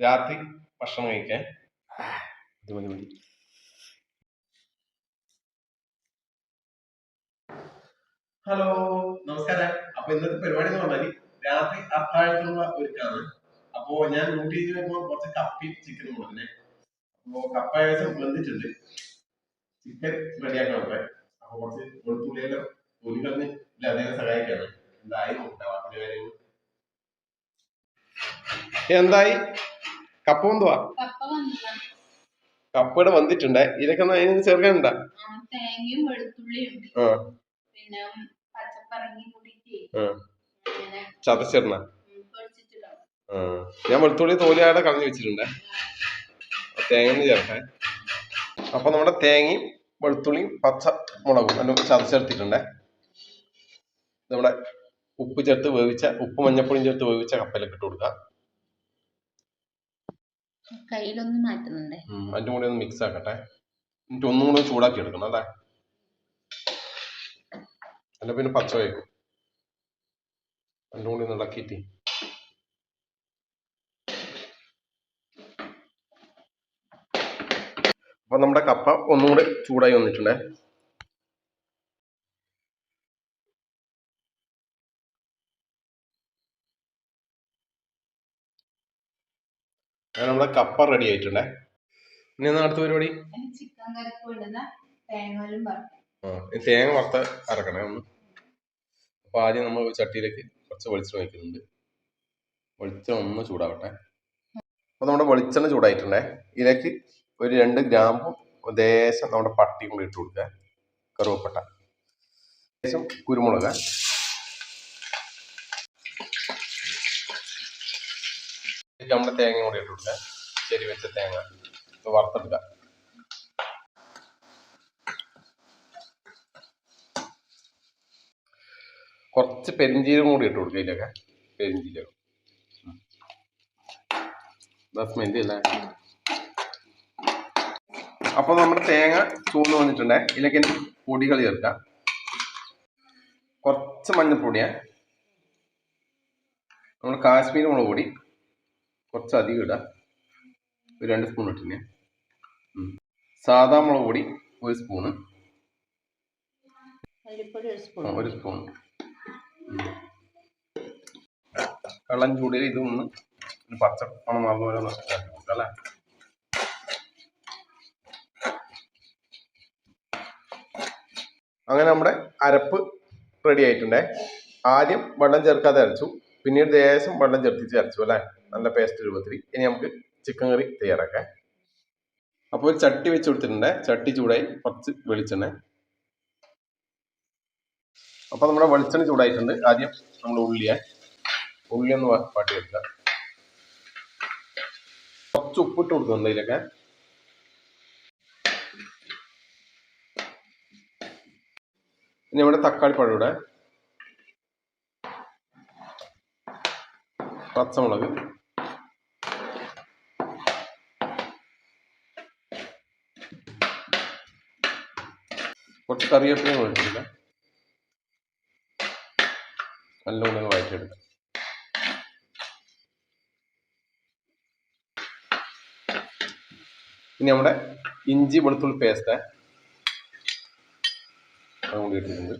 രാത്രി ഭക്ഷണം കഴിക്കാൻ. ഇത് മതി മതി. ഹലോ നമസ്കാരം. അപ്പൊ ഇന്നത്തെ പരിപാടി എന്ന് പറഞ്ഞാൽ രാത്രി അത്താഴത്തിനുള്ള ഒരുക്കാണ് അപ്പോ ഞാൻ ഡ്യൂട്ടി ചെയ്ത് വരുമ്പോ കുറച്ച് കപ്പി ചിക്കൻ കൊണ്ടുവന്നെ അപ്പോ കപ്പ ഏകദേശം വെന്തിട്ടുണ്ട്. ചിക്കൻ റെഡിയാക്കണം അപ്പൊ അപ്പൊ കുറച്ച് വെളുത്തുള്ളിയെല്ലാം തൊലി കളഞ്ഞ് അദ്ദേഹം സഹായിക്കാണ്. എന്തായാലും കാര്യങ്ങൾ എന്തായി? കപ്പ വന്നുവാ കപ്പ ഇവിടെ കപ്പയുടെ വന്നിട്ടുണ്ട്. ഇതൊക്കെ ഒന്ന് അതിന് ചേർക്കാനുണ്ട? തേങ്ങയും വെളുത്തുള്ളിയും പിന്നെ പച്ചപ്പറങ്ങി കൂടിയിട്ട് ചതച്ചിടണ. ഞാൻ വെളുത്തുള്ളി തോലിയാടെ കളഞ്ഞു വെച്ചിട്ടുണ്ട്. തേങ്ങ ചേർക്കാൻ അപ്പൊ നമ്മുടെ തേങ്ങയും വെളുത്തുള്ളിയും പച്ച മുളകും അതിന് ചതച്ചെടുത്തിട്ടുണ്ട്. നമ്മുടെ ഉപ്പ് ചേർത്ത് വേവിച്ച ഉപ്പ് മഞ്ഞപ്പൊടിയും ചേർത്ത് വേവിച്ച കപ്പയിലേക്ക് ഇട്ട് കൊടുക്കാം. കയ്യിലൊന്ന് മാറ്റുന്നുണ്ടേ. ഉം, അതിന്റെ കൂടെ ഒന്ന് മിക്സ് ആക്കട്ടെ. എന്നിട്ട് ഒന്നും കൂടെ ചൂടാക്കി എടുക്കണം അല്ലേ? അല്ല പിന്നെ പച്ച വയ്ക്കും അതിന്റെ കൂടെ ഒന്ന് ഇളക്കിയിട്ട്. അപ്പൊ നമ്മുടെ കപ്പ ഒന്നും കൂടെ ചൂടായി വന്നിട്ടുണ്ടേ. നമ്മുടെ കപ്പ റെഡി ആയിട്ടുണ്ടേ. ഇനി എന്നാ അടുത്ത പരിപാടി? തേങ്ങ വറുത്ത അരക്കണേ ഒന്ന്. അപ്പൊ ആദ്യം നമ്മൾ ചട്ടിയിലേക്ക് കുറച്ച് വെളിച്ചെണ്ണ വയ്ക്കുന്നുണ്ട് വെളിച്ചെണ്ണ ഒന്ന് ചൂടാവട്ടെ. അപ്പൊ നമ്മുടെ വെളിച്ചെണ്ണ ചൂടായിട്ടുണ്ടേ. ഇതിലേക്ക് ഒരു രണ്ട് ഗ്രാമ്പും ദേശം നമ്മുടെ പട്ടി കൂടി ഇട്ട് കൊടുക്കുക. കറുവപ്പട്ട. ദേശം കുരുമുളക്. ഇതിലേക്ക് നമ്മുടെ തേങ്ങ കൂടി ഇട്ട് ചെരി വെച്ച തേങ്ങ ഇത് വറുത്തെടുക്കുക കുറച്ച് പെരിഞ്ചീരകം കൂടി ഇട്ട് കൊടുക്കുക ഇതിലൊക്കെ പെരിഞ്ചീരകം. സ്മെല്ല് അല്ലേ? അപ്പോൾ നമ്മുടെ തേങ്ങ ചൂന്ന് വന്നിട്ടുണ്ടേ. ഇതിലേക്ക് പൊടികൾ ചേർക്കാം. കുറച്ച് മഞ്ഞൾപ്പൊടിയാ നമ്മൾ കാശ്മീരി മുളക് പൊടി. കുറച്ച് അധികം ഇടാം. ഒരു രണ്ട് സ്പൂൺ ഇട്ടിന്. സാധാ മുളക് പൊടി ഒരു സ്പൂണ് ഒരു സ്പൂൺ വെള്ളം ചൂടിൽ ഇതൊന്ന് ഒരു പച്ച മണം മാറുന്ന പോലെ ഒന്ന് ഇതാക്കി കൊടുക്കാം അല്ലേ? അങ്ങനെ നമ്മുടെ അരപ്പ് റെഡി ആയിട്ടുണ്ടേ. ആദ്യം വെള്ളം ചേർക്കാതെ അരച്ചു. പിന്നീട് ദേശം വെള്ളം ചേർത്തിച്ച് ചേർച്ചു അല്ലേ? നല്ല പേസ്റ്റ് രൂപത്തിൽ ഇനി നമുക്ക് ചിക്കൻ കറി തയ്യാറാക്കാം. അപ്പോൾ ഒരു ചട്ടി വെച്ച് കൊടുത്തിട്ടുണ്ട്. ചട്ടി ചൂടായി കുറച്ച് വെളിച്ചെണ്ണ. അപ്പൊ നമ്മുടെ വെളിച്ചെണ്ണ ചൂടായിട്ടുണ്ട്. ആദ്യം നമ്മൾ ഉള്ളിയെ ഉള്ളി ഒന്ന് പാട്ടി വാട്ടി വെക്കുക കുറച്ച് ഉപ്പിട്ട് കൊടുക്കുന്നുണ്ട് ഇതിലൊക്കെ ഇനി ഇവിടെ തക്കാളി പഴം ഇവിടെ പച്ചമുളക്. കുറച്ച് കറിവേപ്പിലയും വേണ്ടിയില്ല നല്ലോണം വഴറ്റിയെടുക്കാം. ഇനി നമ്മുടെ ഇഞ്ചി വെളുത്തുള്ളി പേസ്റ്റ് അതുകൊണ്ട് ഇട്ടിട്ടുണ്ട്.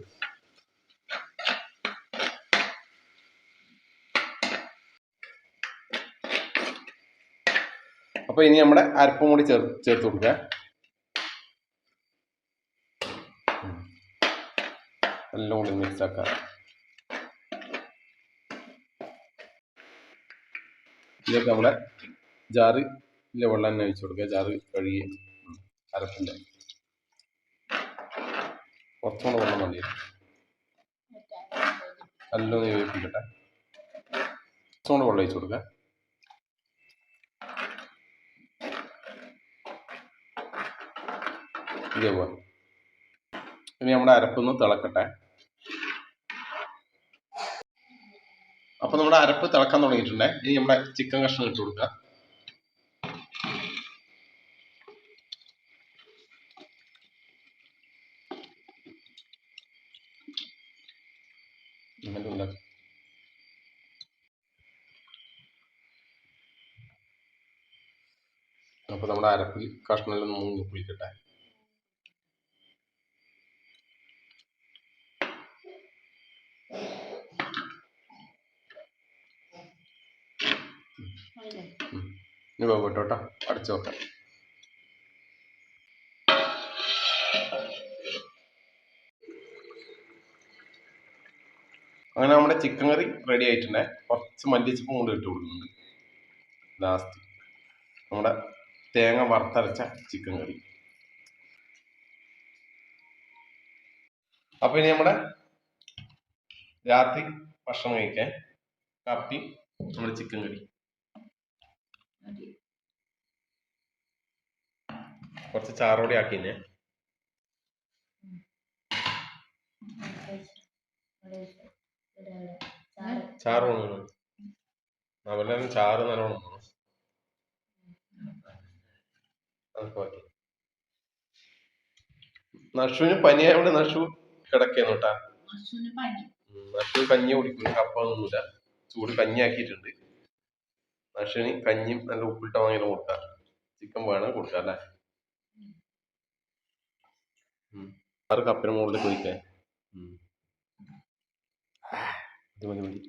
അപ്പൊ ഇനി നമ്മുടെ അരപ്പും കൂടി ചേർ ചേർത്ത് കൊടുക്കുക. എല്ലാം കൂടി മിക്സ് ആക്കാം. ഇതൊക്കെ നമ്മുടെ ജാറ് ഇല്ല വെള്ളം തന്നെ ഒഴിച്ചു കൊടുക്കുക. ജാറ് കഴുകി അരപ്പിന്റെ. കുറച്ചുകൂടെ വെള്ളം മതി. നല്ലൊന്ന് യോജിപ്പിക്കട്ടെ കുറച്ചുകൂടെ വെള്ളം ഒഴിച്ചു കൊടുക്കുക. ഇതേപോലെ ഇനി നമ്മുടെ അരപ്പൊന്ന് തിളക്കട്ടെ. അപ്പൊ നമ്മുടെ അരപ്പ് തിളക്കാൻ തുടങ്ങിയിട്ടുണ്ടേ. ഇനി നമ്മുടെ ചിക്കൻ കഷ്ണം ഇട്ട് കൊടുക്കുക. അപ്പൊ അപ്പോൾ നമ്മുടെ അരപ്പിൽ കഷ്ണമെല്ലാം മൂന്ന് പിടിക്കട്ടെ ഇനി പോകട്ടോ കേട്ടോ അടച്ചു നോക്കാം അങ്ങനെ നമ്മുടെ ചിക്കൻ കറി റെഡി ആയിട്ടുണ്ട്. കുറച്ച് മല്ലിച്ചപ്പും കൊണ്ട് ഇട്ട് കൊടുക്കുന്നുണ്ട്. ലാസ്റ്റ് നമ്മുടെ തേങ്ങ വറുത്തരച്ച ചിക്കൻ കറി അപ്പൊ ഇനി നമ്മുടെ രാത്രി ഭക്ഷണം കഴിക്കാൻ കാപ്പി നമ്മുടെ ചിക്കൻ കറി കുറച്ച് ചാറോടെ ആക്കിന്നെ ചാറ്. വേണം ചാറ് നല്ലോണം നഷുവിന് പനിയായോണ്ട് നഷു കിടക്കുന്നു കേട്ടാ. നഷു കഞ്ഞി കുടിക്കും കപ്പ ഒന്നുമില്ല ചൂട് കഞ്ഞി ആക്കിയിട്ടുണ്ട് നഷുവിന് കഞ്ഞിയും നല്ല ഉപ്പിട്ട വാങ്ങിയാലും കൊടുക്കാം ചിക്കൻ വേണം കൊടുക്കാം അല്ലേ. ആറ് കപ്പിന് മുകളിൽ കുഴിക്കാൻ മതി മതി മതി.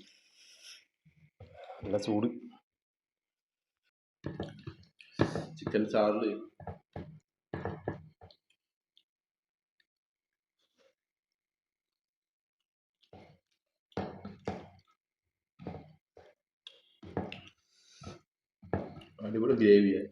നല്ല ചൂട്. ചിക്കൻ ചാറിൽ അടിപൊളി ഗ്രേവിയായി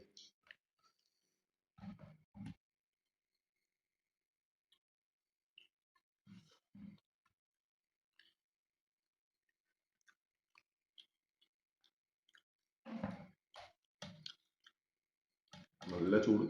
നല്ല ചൂട്.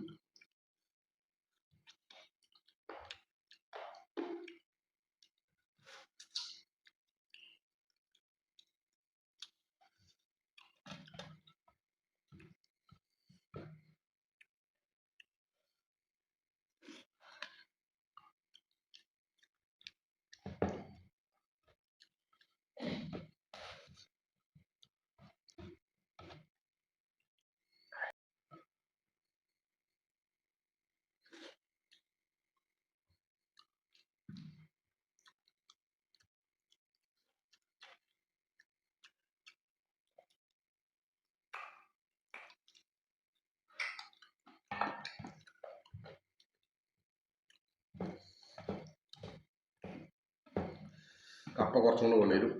കപ്പ കുറച്ചും കൂടെ കൊണ്ടുവരും.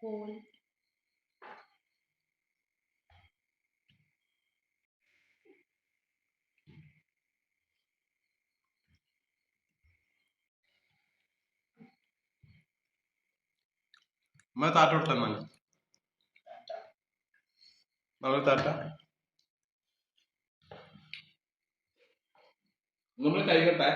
കോഴി അമ്മ താറ്റ കൊടുത്തെന്നാ നമ്മൾ താറ്റ നമ്മൾ കൈകട്ടെ